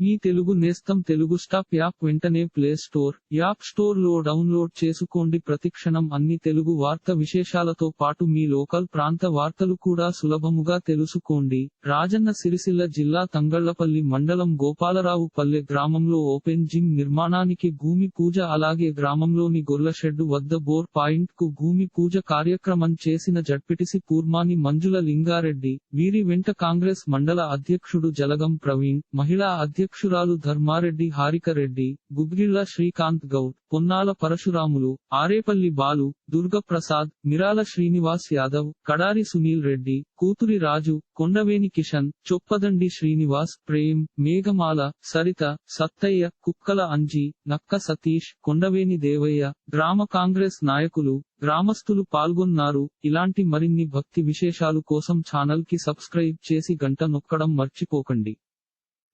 మీ తెలుగు నేస్తం Telugu stop app వెంటనే play store app స్టోర్లో డౌన్లోడ్ చేసుకోండి. ప్రతిక్షణం అన్ని తెలుగు వార్త విశేషాలతో పాటు మీ లోకల్ ప్రాంత వార్తలు కూడా సులభముగా తెలుసుకోండి. రాజన్న సిరిసిల్ల జిల్లా తంగళ్ళపల్లి మండలం గోపాలరావు పల్లె గ్రామంలో ఓపెన్ జిమ్ నిర్మాణానికి భూమి పూజ అలాగే గ్రామంలోని గొర్లషెడ్డు వద్ద బోర్ పాయింట్కు భూమి పూజ కార్యక్రమం చేసిన జడ్పిటిసి పూర్మాని మంజుల లింగారెడ్డి వీరి వెంట కాంగ్రెస్ మండల అధ్యక్షుడు జలగం ప్రవీణ్ మహిళా అధ్యక్ష అధ్యక్షురాలు ధర్మారెడ్డి హారికరెడ్డి గుగ్గిళ్ళ శ్రీకాంత్ గౌడ్ పొన్నాల పరశురాములు ఆరేపల్లి బాలు దుర్గప్రసాద్ మిరాల శ్రీనివాస్ యాదవ్ కడారి సునీల్ రెడ్డి కూతురి రాజు కొండవేని కిషన్ చొప్పదండి శ్రీనివాస్ ప్రేమ్ మేఘమాల సరిత సత్తయ్య కుక్కల అంజి నక్క సతీష్ కొండవేని దేవయ్య గ్రామ కాంగ్రెస్ నాయకులు గ్రామస్తులు పాల్గొన్నారు. ఇలాంటి మరిన్ని భక్తి విశేషాలు కోసం ఛానల్కి సబ్స్క్రైబ్ చేసి గంట నొక్కడం మర్చిపోకండి.